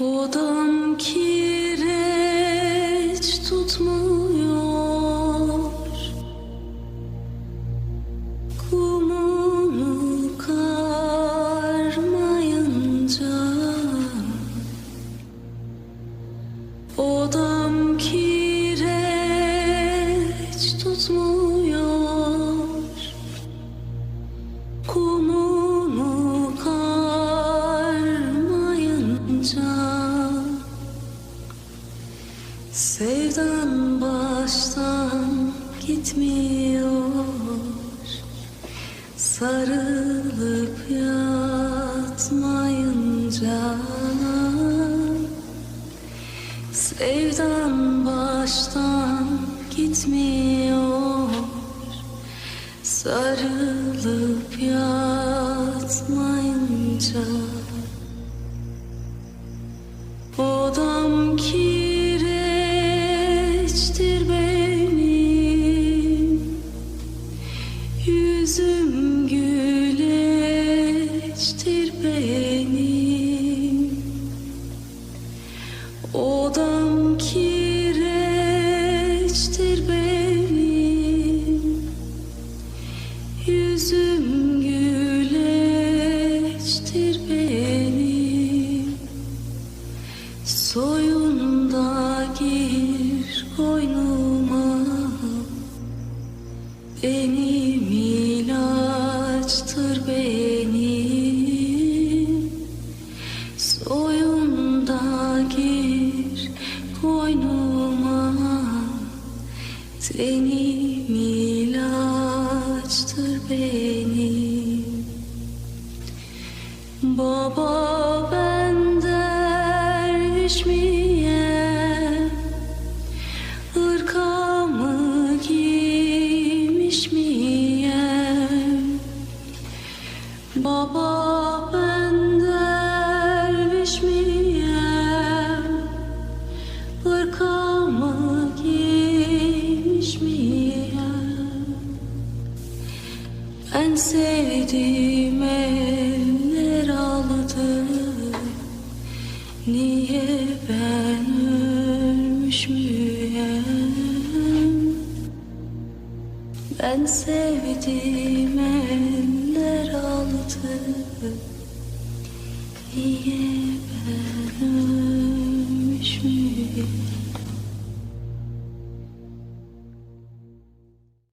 Odam kireç Sevdan baştan gitmiyor. Sarılıp yatmayınca Sevdan baştan gitmiyor. Sarılıp yatmayınca güleçtir benim. Odam kireçtir benim. Yüzüm güleçtir benim. Soyunda gir koynuma. Benim koynuma Benim ilaçtır benim Baba ben derviş miyim? Sevdiğim eller aldı Niye ben ölmüş müyüm? Ben sevdiğim eller aldı Niye ben ölmüş müyüm?